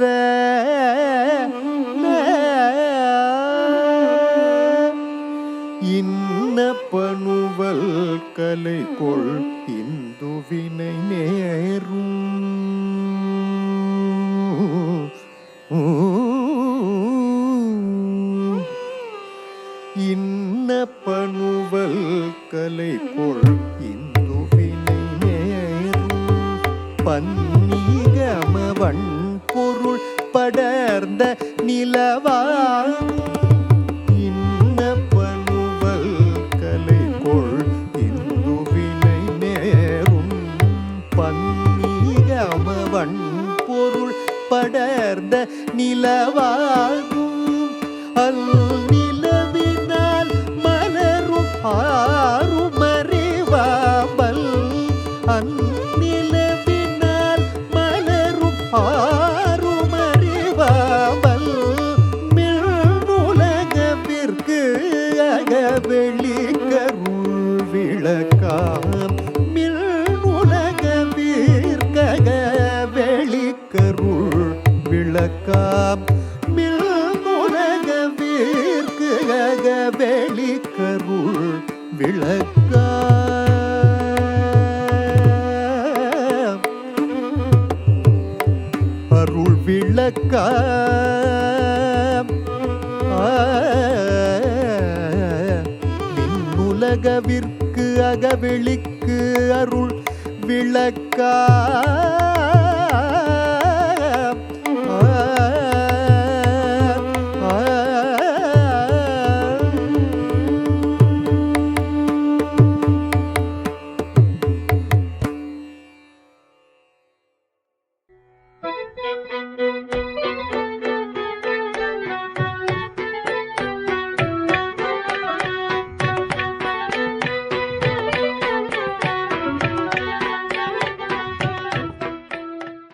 re இன்ன பணுவல் கலை கொள் இந்துவினை நேரும். இன்ன பணுவல் கலை கொள் இந்துவினை நேரும். பன்னீகமவன் பொருள் படர்ந்த நிலவாகும். கொள் இந்துவினை நேரும். பன்னீகமவன் பொருள் படர்ந்த நிலவாகும். அல் நிலவினால் மலரும் ஆறுமறிவாமல். அந்நிலவினால் மலரும் ஆறுமறிவாமல். மின்னுலகவிற்கு அகவெளிக்கருள் விளக்காம் வீர்கக வெளிக்கருள் விளக்காம். மில்முலக வீர்கக வெளிக்கருள் விளக்காம். அருள் விளக்காம். விளக்கு அகவெளிக்கு அருள் விளக்கா thank you